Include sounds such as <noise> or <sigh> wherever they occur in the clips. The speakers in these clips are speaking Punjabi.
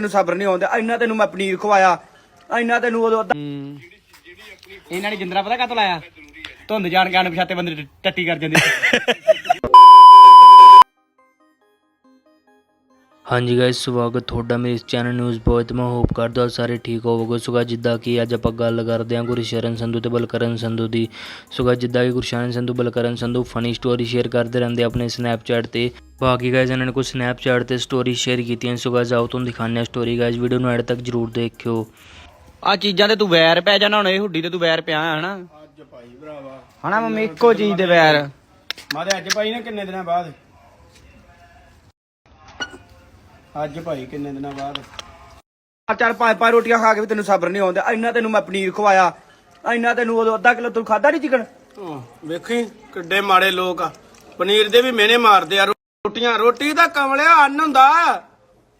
ਤੈਨੂੰ ਸਬਰ ਨਹੀਂ ਆਉਂਦਾ। ਇੰਨਾ ਤੈਨੂੰ ਮੈਂ ਪਨੀਰ ਖਵਾਇਆ। ਇੰਨਾ ਤੈਨੂੰ ਉਦੋਂ ਇਹਨਾਂ ਨੇ ਜਿੰਦਰਾ ਪਤਾ ਕਾਤੋਂ ਲਾਇਆ? ਧੁੰਦ ਜਾਣ ਕੇ ਅਣਪਛਾਤੇ ਬੰਦੇ ਟੱਟੀ ਕਰ ਜਾਂਦੇ। <laughs> ਹਾਂਜੀ ਗਾਇਸ ਸਵਾਗਤ ਤੁਹਾਡਾ ਮੇਰੇ ਇਸ ਚੈਨਲ ਨਿਊਜ਼ ਬੋਏ ਤੇ ਮੈਂ ਹੋਪ ਕਰਦਾ ਹਾਂ ਸਾਰੇ ਠੀਕ ਹੋਵੋਗੇ। ਸੁਗਾ ਜਿੱਦਾਂ ਕਿ ਅੱਜ ਆਪਾਂ ਗੱਲ ਕਰਦੇ ਹਾਂ ਗੁਰਸ਼ਰਨ ਸੰਧੂ ਤੇ ਬਲਕਰਨ ਸੰਧੂ ਦੀ। ਸੁਗਾ ਜਿੱਦਾਂ ਕਿ Gursharan Sandhu Balkaran Sandhu funny story share ਕਰਦੇ ਰਹਿੰਦੇ ਆਪਣੇ ਸਨੈਪਚੈਟ ਤੇ। ਬਾਕੀ ਗਾਇਸ ਇਹਨਾਂ ਨੇ ਕੁਝ ਸਨੈਪਚੈਟ ਤੇ ਸਟੋਰੀ ਸ਼ੇਅਰ ਕੀਤੀਆਂ ਸੁਗਾ ਜਾਓ ਤੁਹਾਨੂੰ ਦਿਖਾਉਂਦੇ ਹਾਂ ਸਟੋਰੀ ਗਾਇਸ ਵੀਡੀਓ ਨੂੰ ਐਡ ਤੱਕ ਜਰੂਰ ਦੇਖਿਓ। ਆ ਚੀਜ਼ਾਂ ਤੇ ਤੂੰ ਵੈਰ ਪੈ ਜਾਣਾ ਹੁਣ ਇਹ ਹੁੱਡੀ ਤੇ ਤੂੰ ਵੈਰ ਪਿਆ ਹਨਾ ਅੱਜ ਭਾਈ ਭਰਾਵਾ। ਹਨਾ ਮੰਮੀ ਇੱਕੋ ਚੀਜ਼ ਦੇ ਵੈਰ। ਮਾਦੇ ਅੱਜ ਭਾਈ ਨਾ ਕਿੰਨੇ ਦਿਨਾਂ ਬਾਅਦ? ਅੱਜ ਭਾਈ ਕਿੰਨੇ ਦਿਨਾਂ ਬਾਅਦ? ਆ ਚੱਲ ਪੰਜ ਪੰਜ ਰੋਟੀਆਂ ਖਾ ਕੇ ਵੀ ਤੈਨੂੰ ਸਬਰ ਨਹੀਂ ਆਉਂਦਾ। ਇੰਨਾ ਤੈਨੂੰ ਮੈਂ ਪਨੀਰ ਖਵਾਇਆ। ਇੰਨਾ ਤੈਨੂੰ ਉਦੋਂ ਅੱਧਾ ਕਿਲੋ ਤੂੰ ਖਾਦਾ ਨਹੀਂ ਚਿਕਨ? ਵੇਖੀ ਕਿੱਡੇ ਮਾੜੇ ਲੋਕ ਆ। ਪਨੀਰ ਦੇ ਵੀ ਮਿਹਨੇ ਮਾਰਦੇ ਆ। ਰੋਟੀਆਂ ਰੋਟੀ ਦਾ ਕਮਲਿਆ ਅੰਨ ਹੁੰਦਾ।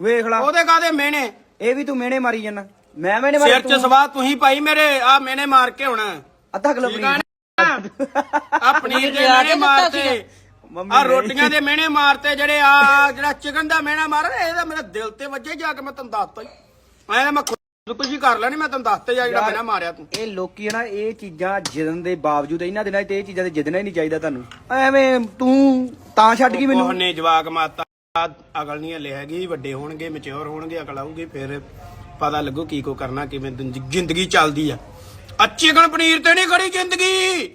ਵੇਖ ਲਾ। ਉਹਦੇ ਕਾਦੇ ਮਿਹਨੇ ਇਹ ਵੀ ਤੂੰ ਮਿਹਣੇ ਮਾਰੀ ਜਾਂਦਾ। ਮੈਂ ਮੈਨੇ ਮਾਰੀ ਸਿਰ ਚ ਸਵਾਹ ਤੁਸੀਂ ਪਾਈ ਮੇਰੇ ਆ ਮਿਹਨੇ ਮਾਰ ਕੇ ਹੁਣ। ਅੱਧਾ ਕਿਲੋ ਪਨੀਰ ਆ ਪਨੀਰ। ਦੇ ਮਿਹਨੇ ਮਾਰਤੇ। ਆ ਰੋਟੀਆਂ ਦੇ ਮਿਹਨੇ ਮਾਰਤੇ ਜਿਹੜੇ ਆ ਜਿਹੜਾ ਚਿਕਨ ਦਾ ਮਿਹਣਾ ਮਾਰ ਇਹਦਾ ਮੇਰੇ ਦਿਲ ਤੇ ਵੱਜੇ ਜਾ ਕੇ ਮੈਂ ਤੈਨੂੰ ਦੱਸਤਾ ਹੀ। ਐ ਮੈਂ ਖੁਦਕੁਸ਼ੀ ਕਰ ਲੈਣੀ ਮੈਂ ਤੈਨੂੰ ਦੱਸਤੇ ਜਾ ਜਿਹੜਾ ਮਿਹਣਾ ਮਾਰਿਆ ਤੂੰ। ਇਹ ਲੋਕੀ ਨਾ ਇਹ ਚੀਜ਼ਾਂ ਜਿੱਦਣ ਦੇ ਬਾਵਜੂਦ ਇਹਨਾਂ ਦਿਨਾਂ 'ਚ ਤੇ ਇਹ ਚੀਜ਼ਾਂ ਤੇ ਜਿੱਦਣਾ ਹੀ ਨਹੀਂ ਚਾਹੀਦਾ ਤੁਹਾਨੂੰ। ਐਵੇਂ ਤੂੰ ਤਾਂ ਛੱਡ ਗਈ ਮੈਨੂੰ। ਉਹਨੇ ਜਵਾਕ ਮਾਤਾ ਅਕਲ ਨਹੀਂ ਹਲੇ ਹੈਗੀ ਵੱਡੇ ਹੋਣਗੇ ਮੈਚੁਰ ਹੋਣਗੇ ਅਕਲ ਆਊਗੀ ਫਿਰ ਪਤਾ ਲੱਗੂ ਕੀ ਕੋ ਕਰਨਾ ਕਿਵੇਂ ਜ਼ਿੰਦ- ਜ਼ਿੰਦਗੀ ਚੱਲਦੀ ਆ। ਅੱਛੀ ਗਣ ਪਨੀਰ ਤੇ ਨਹੀਂ ਖੜੀ ਜ਼ਿੰਦਗੀ।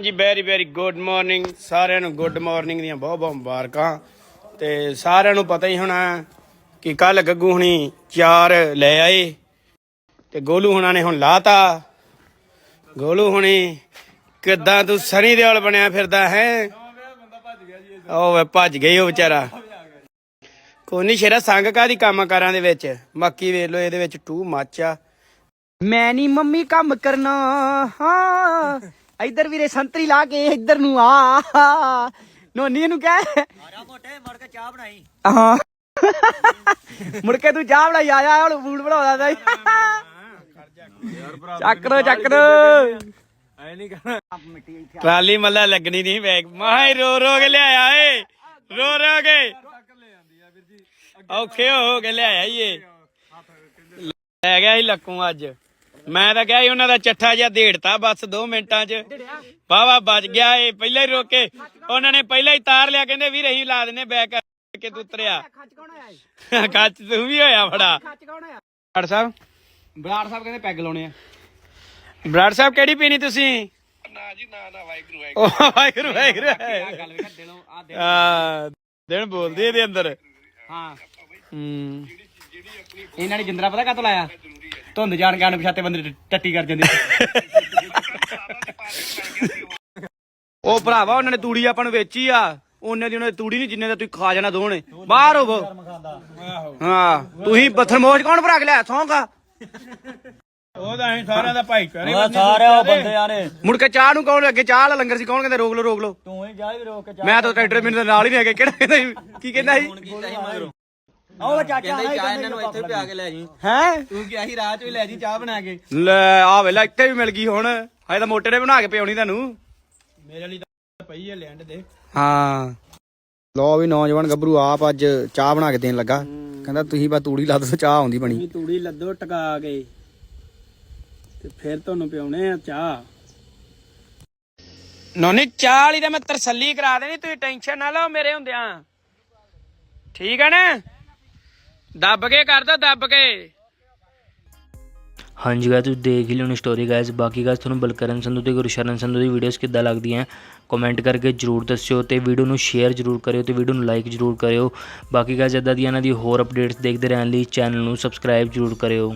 ਜੀ ਵੈਰੀ ਵੈਰੀ ਗੁੱਡ ਮਾਰਨਿੰਗ ਸਾਰਿਆਂ ਨੂੰ ਗੁੱਡ ਮਾਰਨਿੰਗ ਦੀਆਂ ਬਹੁਤ ਬਹੁਤ ਮੁਬਾਰਕਾਂ। ਤੇ ਸਾਰਿਆਂ ਨੂੰ ਪਤਾ ਹੀ ਹੋਣਾ ਕਿ ਕੱਲ ਗੱਗੂ ਹੁਣੀ ਚਾਰ ਲੈ ਆਏ। ਤੇ ਗੋਲੂ ਹੁਣਾਂ ਨੇ ਹੁਣ ਲਾਤਾ। ਗੋਲੂ ਹੁਣੀ ਕਿੱਦਾਂ ਤੂੰ ਸਨੀ ਦਿਓਲ ਬਣਿਆ ਫਿਰਦਾ ਹੈ? ਉਹ ਵੇ ਭੱਜ ਗਈ ਉਹ ਵਿਚਾਰਾ। ਕੋਈ ਨਹੀਂ ਸ਼ੇਰਾ, ਸੰਗ ਕਾਦੀ ਕੰਮ ਕਾਰਾਂ ਦੇ ਵਿੱਚ? ਬਾਕੀ ਵੇਖ ਲੋ ਇਹਦੇ ਵਿੱਚ ਟੂ ਮੱਚ ਆ। ਮੈਂ ਨਹੀਂ ਮੰਮੀ ਕੰਮ ਕਰਨਾ। ਹਾਂ। ਇੱਧਰ ਵੀਰੇ ਸੰਤਰੀ ਲਾ ਕੇ ਇੱਧਰ ਨੂੰ ਆ। ਨੋਨੀ ਨੂੰ ਕਹਿ। ਆਰਾ ਮੋਟੇ ਮੁੜ ਕੇ ਚਾਹ ਬਣਾਈ। ਹਾਂ। ਮੁੜ ਕੇ ਤੂੰ ਚਾਹ ਬਣਾਈ ਆਇਆ ਹੁਣ ਫੂਡ ਬਣਾਉਂਦਾ ਸੀ ਚੱਕ ਦੋ ਚੱਕ ਦੋ। ਟਰਾਲੀ ਮੱਲਾ ਲੱਗਣੀ ਨਹੀਂ ਬੈਗ। ਮਾਹੀ ਰੋ ਰੋ ਕੇ ਲਿਆਇਆ ਏ। ਰੋ ਰੋ ਕੇ। ਔਖੇ ਹੋ ਹੋ ਕੇ ਲਿਆਇਆ ਈ ਇਹ ਲੈ ਗਿਆ ਸੀ ਲੱਕੂ ਅੱਜ। ਮੈਂ ਤਾਂ ਕਿਹਾ ਸੀ ਉਹਨਾਂ ਦਾ ਚੱਠਾ ਜਿਹਾ ਢੇੜਤਾ ਬਸ 2 ਮਿੰਟਾਂ 'ਚ। ਵਾਵਾ ਬਚ ਗਿਆ ਏ ਪਹਿਲਾਂ ਹੀ ਰੋਕੇ ਉਹਨਾਂ ਨੇ ਪਹਿਲਾਂ ਹੀ ਤਾਰ ਲਿਆ ਕਹਿੰਦੇ ਵੀਰ ਅਸੀਂ ਲਾ ਦਿੰਨੇ ਬੈਕ ਕਰਕੇ ਤੂੰ ਉਤਰਿਆ। ਕੱਚ <laughs> ਤੂੰ ਵੀ ਹੋਇਆ ਬੜਾ। ਬਰਾੜ ਸਾਹਿਬ? ਬਰਾੜ ਸਾਹਿਬ ਕਹਿੰਦੇ ਪੈਗ ਲਾਉਣੇ ਆ। ਬਰਾੜ ਸਾਹਿਬ ਕਿਹੜੀ ਪੀਣੀ ਤੁਸੀਂ? ਨਾ ਜੀ ਨਾ ਨਾ ਵਾਹਿਗੁਰੂ ਵਾਹਿਗੁਰੂ। ਵਾਹਿਗੁਰੂ ਗੱਲ ਵੇਖ ਦਿਲੋਂ ਆ ਆ ਦਿਨ ਬੋਲਦੀ ਇਹਦੇ ਅੰਦਰ। ਹਾਂ। ਹੂੰ। ਇਹਨਾਂ ਨੇ ਜਿੰਦਰਾ ਪਤਾ ਕਾਤੋਂ ਲਾਇਆ? ਧੁੰਦ ਜਾਣ ਕੇ ਅਣਪਛਾਤੇ ਬੰਦੇ ਨੂੰ ਟੱਟੀ ਕਰ ਜਾਂਦੇ ਉਹ ਭਰਾਵਾ ਉਹਨਾਂ ਨੇ ਤੂੜੀ ਆਪਾਂ ਨੂੰ ਵੇਚੀ ਆ। ਉਹਨੇ ਦੀ ਉਹਨੇ ਤੂੜੀ ਨਹੀਂ ਜਿੰਨੇ ਦਾ ਤੁਸੀਂ ਖਾ ਜਾਣਾ ਦੋਨੇ ਬਾਹਰ ਹੋਵੋ। ਹਾਂ ਤੁਸੀਂ ਬਥਰਮੋਸ਼ ਕੌਣ ਭਰਾ ਕੇ ਲਿਆ ਸੌਂਗਾ ਉਹਦਾ ਅਸੀਂ ਸਾਰਿਆਂ ਦਾ ਭਾਈਚਾਰੇ ਸਾਰੇ ਬੰਦੇ ਨੇ। ਮੁੜ ਕੇ ਚਾਹ ਨੂੰ ਕੌਣ ਅੱਗੇ ਚਾਹ ਵਾਲਾ ਲੰਗਰ ਸੀ? ਕੌਣ ਕਹਿੰਦਾ ਰੋਕ ਲੋ ਰੋਕ ਲੋ ਤੂੰ ਹੀ ਜਾ ਵੀ ਰੋਕ ਕੇ ਮੈਂ ਤਾਂ ਟਰੈਕਟਰ ਮੈਨੂੰ ਤਾਂ ਨਾਲ ਹੀ ਨਹੀਂ ਹੈਗੇ। ਕਿਹੜਾ ਕਹਿੰਦਾ ਸੀ? ਕੀ ਕਹਿੰਦਾ ਸੀ? ਉਹ ਚਾਚਾ ਕਹਿੰਦਾ ਚਾਹ ਇਹਨਾਂ ਨੂੰ ਇੱਥੇ ਪਿਆ ਕੇ ਲੈ ਜੀ ਹੈ? ਤੂੰ ਕਿਹਾ ਸੀ ਰਾਹ ਚ ਵੀ ਲੈ ਜੀ ਚਾਹ ਬਣਾ ਕੇ। ਲੈ ਆ ਵੇਲਾ ਇੱਥੇ ਵੀ ਮਿਲ ਗਈ ਹੁਣ। ਹਜੇ ਤਾਂ ਮੋਟੇ ਨੇ ਬਣਾ ਕੇ ਪਿਆਉਣੀ ਤੁਹਾਨੂੰ ਮੇਰੇ ਲਈ ਤਾਂ ਪਈ ਹੈ ਲੈਂਡ ਦੇ ਹਾਂ। ਲੋ ਵੀ ਨੌਜਵਾਨ ਗੱਭਰੂ ਆਪ ਅੱਜ ਚਾਹ ਬਣਾ ਕੇ ਦੇਣ ਲੱਗਾ। ਕਹਿੰਦਾ ਤੁਸੀਂ ਬਾ ਤੂੜੀ ਲਾ ਦੋ ਚਾਹ ਆਉਂਦੀ ਬਣੀ। ਤੂੜੀ ਲੱਦੋ ਟਕਾ ਕੇ। ਤੇ ਫਿਰ ਤੁਹਾਨੂੰ ਪਿਉਣੇ ਆ ਚਾਹ। ਨੋਨੀ ਚਾਹ ਵਾਲੀ ਤਾਂ ਮੈਂ ਤਰਸੱਲੀ ਕਰਾ ਦੇਣੀ ਤੁਸੀਂ ਟੈਨਸ਼ਨ ਨਾ ਲਓ ਮੇਰੇ ਹੁੰਦਿਆਂ। ਠੀਕ ਹੈ ਨਾ? ਦੱਬ ਕੇ ਕਰ ਦੋ, ਦੱਬ ਕੇ। ਹਾਂਜੀ ਗਾਇਸ ਤੁਸੀਂ ਦੇਖ ਹੀ ਲਿਓ ਸਟੋਰੀ ਗਾਇਸ ਬਾਕੀ ਗਾਇਸ ਤੁਹਾਨੂੰ ਬਲਕਰਨ ਸੰਧੂ ਤੇ ਗੁਰਸ਼ਰਨ ਸੰਧੂ ਦੀ ਵੀਡੀਓਜ਼ ਕਿੱਦਾਂ ਲੱਗਦੀਆਂ ਕਮੈਂਟ ਕਰਕੇ ਜਰੂਰ ਦੱਸਿਓ ਤੇ ਵੀਡੀਓ ਨੂੰ ਸ਼ੇਅਰ ਜਰੂਰ ਕਰਿਓ ਤੇ ਵੀਡੀਓ ਨੂੰ ਲਾਈਕ ਜਰੂਰ ਕਰਿਓ। ਬਾਕੀ ਗਾਇਸ ਇਦਾਂ ਦੀਆਂ ਇਹਨਾਂ ਦੀ ਹੋਰ ਅਪਡੇਟਸ ਦੇਖਦੇ ਰਹਿਣ ਲਈ ਚੈਨਲ ਨੂੰ ਸਬਸਕ੍ਰਾਈਬ ਜਰੂਰ ਕਰਿਓ।